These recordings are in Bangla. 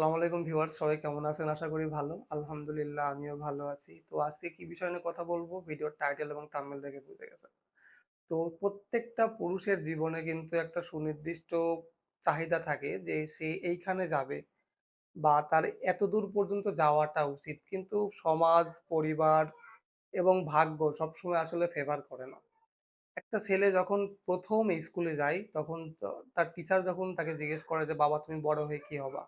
আসসালামু আলাইকুম ভিউয়ার্স, সবাই কেমন আছেন? আশা করি ভালো। আলহামদুলিল্লাহ, আমিও ভালো আছি। তো আজকে কি বিষয় নিয়ে কথা বলব? ভিডিওর টাইটেল এবং থাম্বনেল দেখে বুঝে গেছেন। তো প্রত্যেকটা পুরুষের জীবনে কিন্তু একটা সুনির্দিষ্ট চাহিদা থাকে যে সে এইখানে যাবে বা তার এতদূর পর্যন্ত যাওয়াটা উচিত। কিন্তু সমাজ, পরিবার এবং ভাগ্য সবসময় আসলে ফেভার করে না। একটা ছেলে যখন প্রথম স্কুলে যায়, তখন তার টিচার যখন তাকে জিজ্ঞেস করে যে, বাবা, তুমি বড় হয়ে কি হবা?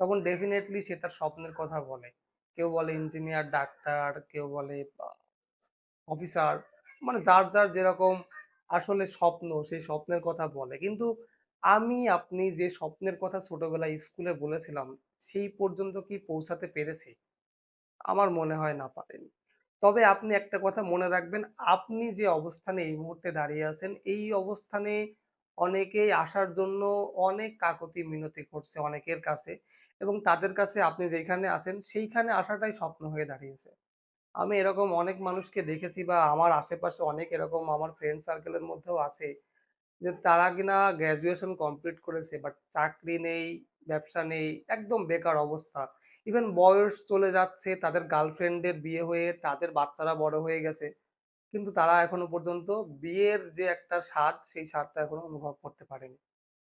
তখন ডেফিনেটলি সে তার স্বপ্নের কথা বলে। কেউ বলে ইঞ্জিনিয়ার ডাক্তার কেউ বলে অফিসার মানে যার যার যেরকম আসলে স্বপ্ন সেই স্বপ্নের কথা বলে। কিন্তু আমি আপনি যে স্বপ্নের কথা ছোটবেলায় স্কুলে বলেছিলাম সেই পর্যন্ত কি পৌঁছাতে পেরেছি? আমার মনে হয় না পারেনি। তবে আপনি একটা কথা মনে রাখবেন, আপনি যে অবস্থানে এই মুহূর্তে দাঁড়িয়ে আছেন, এই অবস্থানে অনেকেই আসার জন্য অনেক কাকুতি মিনতি করছে অনেকের কাছে। এবং তাদের কাছে আপনি যেইখানে আছেন, সেইখানে আসাটাই স্বপ্ন হয়ে দাঁড়িয়েছে। আমি এরকম অনেক মানুষকে দেখেছি বা আমার আশেপাশে অনেক এরকম আমার ফ্রেন্ড সার্কেলের মধ্যেও আছে যে তারা কিনা গ্র্যাজুয়েশন কমপ্লিট করেছে বাট চাকরি নেই, ব্যবসা নেই, একদম বেকার অবস্থা। ইভেন বয়স চলে যাচ্ছে, তাদের গার্লফ্রেন্ডের বিয়ে হয়ে তাদের বাচ্চারা বড় হয়ে গেছে। কিন্তু তারা এখনও পর্যন্ত বিয়ের যে একটা স্বাদ, সেই স্বাদটা এখনও অনুভব করতে পারেনি।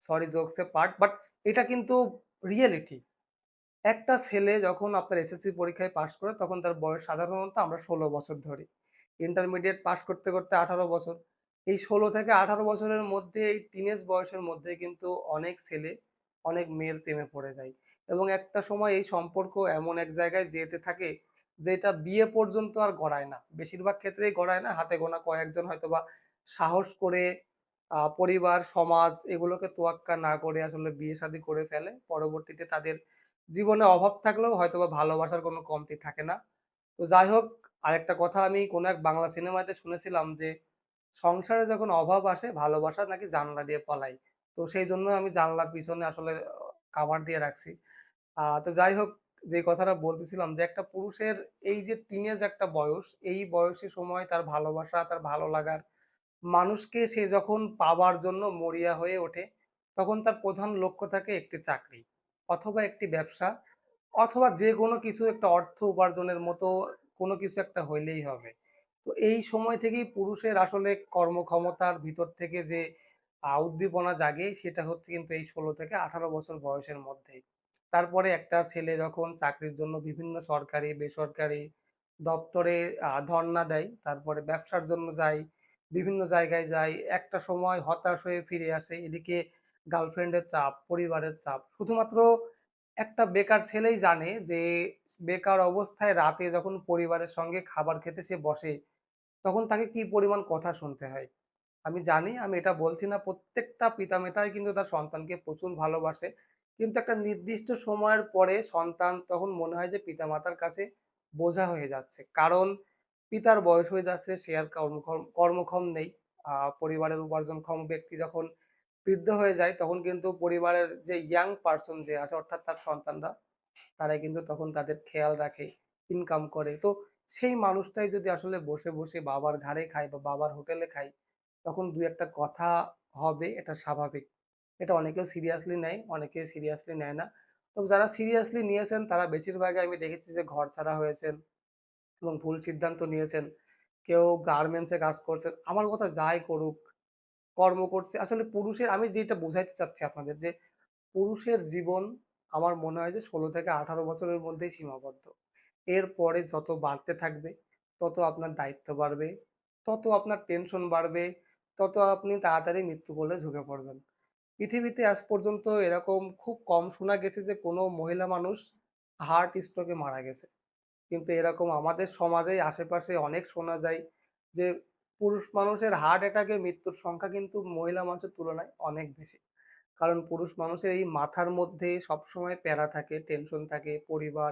সরি জোকস পার্ট বাট এটা কিন্তু রিয়েলিটি। একটা ছেলে যখন আপনার এসএসসি পরীক্ষায় পাশ করে তখন তার বয়স সাধারণত আমরা ১৬ বছর ধরি। ইন্টারমিডিয়েট পাশ করতে, করতে ১৮ বছর। এই ১৬ থেকে ১৮ বছরের মধ্যে এই টিনেজ বয়সের মধ্যে কিন্তু অনেক ছেলে অনেক মেয়ের প্রেমে পড়ে যায়। এবং একটা সময় এই সম্পর্ক এমন এক জায়গায় যেতে থাকে যেটা বিয়ে পর্যন্ত আর গড়ায় না। বেশিরভাগ ক্ষেত্রেই গড়ায় না। হাতে গোনা কয়েকজন হয়তোবা সাহস করে পরিবার, সমাজ এগুলোকে তোয়াক্কা না করে আসলে বিয়ে-শাদী করে ফেলে। পরবর্তীতে তাদের জীবনে অভাব থাকলেও হয়তো বা ভালোবাসার কোনো কমতি থাকে না। তো যাই হোক, আরেকটা কথা আমি কোনো এক বাংলা সিনেমাতে শুনেছিলাম যে, সংসারে যখন অভাব আসে ভালোবাসা নাকি জানলা দিয়ে পলায়। তো সেই জন্য আমি জানলার পিছনে আসলে কাভার দিয়ে রাখছি। তো যাই হোক, যে কথাটা বলতেছিলাম যে একটা পুরুষের এই যে টিনেজ একটা বয়স, এই বয়সী সময় তার ভালোবাসা, তার ভালো লাগার মানুষকে সে যখন পাওয়ার জন্য মরিয়া হয়ে ওঠে, তখন তার প্রধান লক্ষ্য থাকে একটি চাকরি অথবা একটি ব্যবসা অথবা যে কোনো কিছু একটা অর্থ উপার্জনের মতো কোনো কিছু একটা হইলেই হবে। তো এই সময় থেকেই পুরুষের আসলে কর্মক্ষমতার ভিতর থেকে যে উদ্দীপনা জাগে সেটা হচ্ছে কিন্তু এই ১৬ থেকে ১৮ বছর বয়সের মধ্যেই। তারপরে একটা ছেলে যখন চাকরির জন্য বিভিন্ন সরকারি, বেসরকারি দপ্তরে ধর্ণা দেয়, তারপরে ব্যবসার জন্য যায়, বিভিন্ন জায়গায় যায়। একটা সময় হতাশ হয়ে ফিরে আসে। এদিকে গার্লফ্রেন্ডের চাপ, পরিবারের চাপ। শুধুমাত্র একটা বেকার ছেলেই জানে যে বেকার অবস্থায় রাতে যখন পরিবারের সঙ্গে খাবার খেতে সে বসে, তখন তাকে কি পরিমাণ কথা শুনতে হয়। আমি জানি, আমি এটা বলছি না প্রত্যেকটা পিতা-মাতাই কিন্তু তার সন্তানকে প্রচুর ভালোবাসে। কিন্তু একটা নির্দিষ্ট সময়ের পরে সন্তান তখন মনে হয় যে পিতা-মাতার কাছে বোঝা হয়ে যাচ্ছে। কারণ পিতার বয়স হয়ে যাচ্ছে, সে আর কর্মক্ষম কর্মক্ষম নেই। পরিবারের উপার্জনক্ষম ব্যক্তি যখন বৃদ্ধ হয়ে যায় তখন কিন্তু পরিবারের যে ইয়াং পার্সন যে আছে অর্থাৎ তার সন্তানরা, তারাই কিন্তু তখন তাদের খেয়াল রাখে, ইনকাম করে। তো সেই মানুষটাই যদি আসলে বসে, বসে বাবার ঘাড়ে খায় বা বাবার হোটেলে খায়, তখন ২-১ কথা হবে এটা স্বাভাবিক। এটা অনেকেও সিরিয়াসলি নেয়, অনেকে সিরিয়াসলি নেয় না। তবে যারা সিরিয়াসলি নিয়েছেন তারা বেশিরভাগই আমি দেখেছি যে ঘর ছাড়া হয়েছেন এবং ভুল সিদ্ধান্ত নিয়েছেন। কেউ গার্মেন্টসে কাজ করছেন। আমার কথা যাই করুক, কর্ম করছে। আসলে পুরুষের আমি যেটা বোঝাইতে চাচ্ছি আপনাদের যে পুরুষের জীবন আমার মনে হয় যে ১৬ থেকে ১৮ বছরের মধ্যেই সীমাবদ্ধ। এরপরে যত বাড়তে থাকবে, তত আপনার দায়িত্ব বাড়বে, তত আপনার টেনশন বাড়বে, তত আপনি তাড়াতাড়ি মৃত্যুকোলে ঝুঁকে পড়বেন। পৃথিবীতে আজ পর্যন্ত এরকম খুব কম শোনা গেছে যে কোনো মহিলা মানুষ হার্ট স্ট্রোকে মারা গেছে। কিন্তু এরকম আমাদের সমাজে আশেপাশে অনেক শোনা যায় যে পুরুষ মানুষের হার্ট অ্যাটাকে মৃত্যুর সংখ্যা কিন্তু মহিলা মানুষের তুলনায় অনেক বেশি। কারণ পুরুষ মানুষের এই মাথার মধ্যে সবসময় প্যারা থাকে, টেনশন থাকে, পরিবার,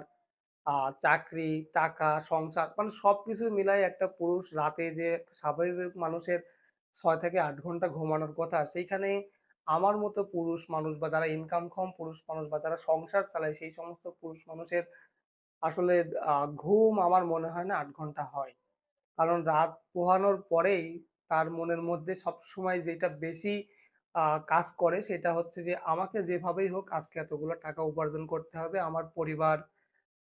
চাকরি, টাকা, সংসার মানে সব কিছু মিলায় একটা পুরুষ রাতে যে স্বাভাবিক মানুষের ছয় থেকে আট ঘণ্টা ঘুমানোর কথা, সেইখানে আমার মতো পুরুষ মানুষ বা যারা ইনকাম ইনকামক্ষম পুরুষ মানুষ বা যারা সংসার চালায় সেই সমস্ত পুরুষ মানুষের আসলে ঘুম আমার মনে হয় না আট ঘণ্টা হয়। কারণ রাত পোহানোর পরেই তার মনের মধ্যে সবসময় যেটা বেশি কাজ করে সেটা হচ্ছে যে আমাকে যেভাবেই হোক আজকে এতগুলো টাকা উপার্জন করতে হবে। আমার পরিবার,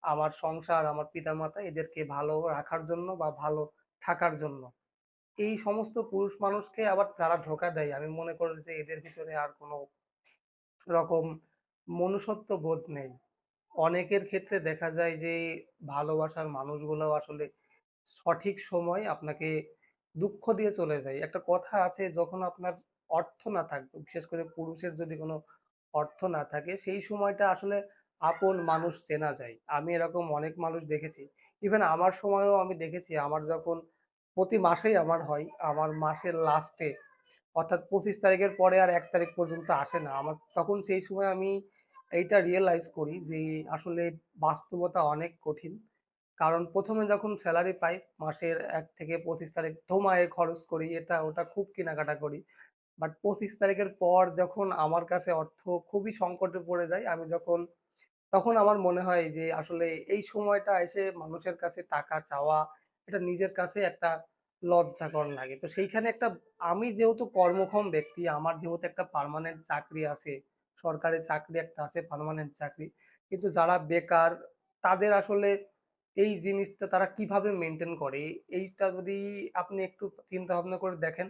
আমার সংসার, আমার পিতা-মাতা এদেরকে ভালো রাখার জন্য বা ভালো থাকার জন্য। এই সমস্ত পুরুষ মানুষকে আবার যারা ধোঁকা দেয় আমি মনে করি যে এদের ভিতরে আর কোনো রকম মনুষ্যত্ব বোধ নেই। অনেকের ক্ষেত্রে দেখা যায় যে ভালোবাসার মানুষগুলো আসলে সঠিক সময় আপনাকে দুঃখ দিয়ে চলে যায়। একটা কথা আছে যখন আপনার অর্থ না থাকবে, বিশেষ করে পুরুষের যদি কোনো অর্থ না থাকে সেই সময়টা আসলে আপন মানুষ চেনা যায়। আমি এরকম অনেক মানুষ দেখেছি। ইভেন আমার সময়ও আমি দেখেছি আমার যখন প্রতি মাসেই আমার হয়, আমার মাসের লাস্টে অর্থাৎ ২৫ তারিখের পরে আর এক তারিখ পর্যন্ত আসে না। আমার তখন সেই সময় আমি এইটা রিয়েলাইজ করি যে আসলে বাস্তবতা অনেক কঠিন। কারণ প্রথমে যখন স্যালারি পাই মাসের এক থেকে ২৫ তারিখ ধুমায়ে খরচ করি, এটা ওটা খুব কেনাকাটা করি। বাট ২৫ তারিখের পর যখন আমার কাছে অর্থ খুবই সংকটে পড়ে যায়, আমি যখন তখন আমার মনে হয় যে আসলে এই সময়টা এসে মানুষের কাছে টাকা চাওয়া, এটা নিজের কাছে একটা লজ্জাকর লাগে। তো সেইখানে একটা আমি যেহেতু কর্মক্ষম ব্যক্তি, আমার যেহেতু একটা পার্মানেন্ট চাকরি আছে, সরকারি চাকরি একটা আছে পার্মানেন্ট চাকরি। কিন্তু যারা বেকার তাদের আসলে এই জিনিসটা তারা কীভাবে মেইনটেইন করে? এইটা যদি আপনি একটু চিন্তা ভাবনা করে দেখেন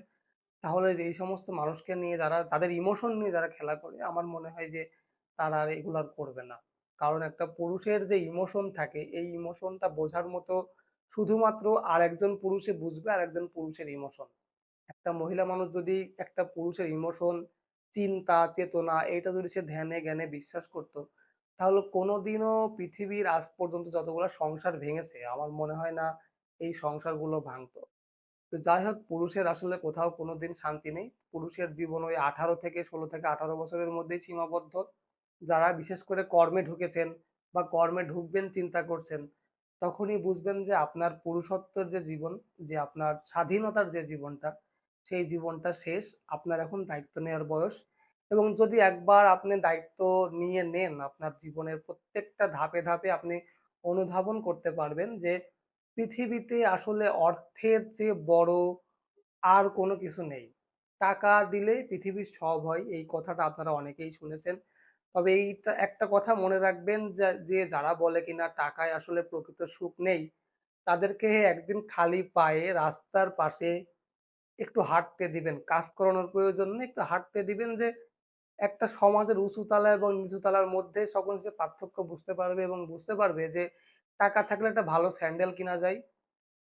তাহলে এই সমস্ত মানুষকে নিয়ে যারা যাদের ইমোশন নিয়ে যারা খেলা করে আমার মনে হয় যে তারা আর এগুলো করবে না। কারণ একটা পুরুষের যে ইমোশন থাকে এই ইমোশনটা বোঝার মতো শুধুমাত্র আর একজন পুরুষে বুঝবে আর একজন পুরুষের ইমোশন। একটা মহিলা মানুষ যদি একটা পুরুষের ইমোশন, চিন্তা, চেতনা এটা যদি সে ধ্যানে জ্ঞানে বিশ্বাস করত, তাহলে কোনোদিনও পৃথিবীর আজ পর্যন্ত যতগুলা সংসার ভেঙেছে আমার মনে হয় না এই সংসারগুলো ভাঙত। তো যাই হোক পুরুষের আসলে কোথাও কোনো দিন শান্তি নেই। পুরুষের জীবন ওই ১৮ থেকে ১৬ থেকে ১৮ বছরের মধ্যেই সীমাবদ্ধ। যারা বিশেষ করে কর্মে ঢুকেছেন বা কর্মে ঢুকবেন চিন্তা করছেন, তখনই বুঝবেন যে আপনার পুরুষত্বের যে জীবন, যে আপনার স্বাধীনতার যে জীবনটা, সেই জীবনটা শেষ। আপনার এখন দায়িত্ব নেওয়ার বয়স এবং যদি একবার আপনি দায়িত্ব নিয়ে নেন, আপনার জীবনের প্রত্যেকটা ধাপে, ধাপে আপনি অনুধাবন করতে পারবেন যে পৃথিবীতে আসলে অর্থের চেয়ে বড় আর কোনো কিছু নেই। টাকা দিলেই পৃথিবীর সব হয়। এই কথাটা আপনারা অনেকেই শুনেছেন। তবে এইটা একটা কথা মনে রাখবেন যা যে যারা বলে কিনা টাকায় আসলে প্রকৃত সুখ নেই, তাদেরকে একদিন খালি পায়ে রাস্তার পাশে একটু হাঁটতে দিবেন। কাজ করানোর প্রয়োজন নেই, একটু হাঁটতে দিবেন যে একটা সমাজের উঁচু তালা এবং নিচু তালার মধ্যে সকল সে পার্থক্য বুঝতে পারবে এবং বুঝতে পারবে যে টাকা থাকলে একটা ভালো স্যান্ডেল কিনা যায়।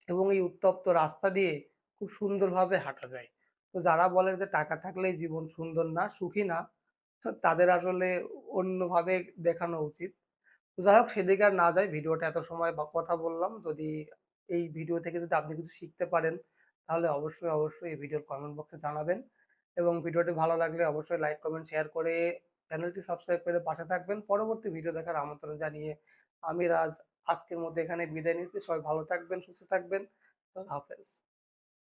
এবং এই উত্তপ্ত রাস্তা দিয়ে খুব সুন্দরভাবে হাঁটা যায়। তো যারা বলে যে টাকা থাকলেই জীবন সুন্দর না, সুখী না, তাদের আসলে অন্যভাবে দেখানো উচিত। যাই হোক সেদিকে আর না যায় ভিডিওটা এত সময় বা কথা বললাম। যদি এই ভিডিও থেকে যদি আপনি কিছু শিখতে পারেন, তাহলে অবশ্যই, অবশ্যই এই ভিডিওর কমেন্ট বক্সে জানাবেন। এবং ভিডিওটি ভালো লাগলে অবশ্যই লাইক, কমেন্ট, শেয়ার করে চ্যানেলটি সাবস্ক্রাইব করে পাশে থাকবেন। পরবর্তী ভিডিও দেখার আমন্ত্রণ জানিয়ে আমি রাজ আজকের মধ্যে এখানে বিদায় নিচ্ছি। সবাই ভালো থাকবেন, সুস্থ থাকবেন। হাফেজ।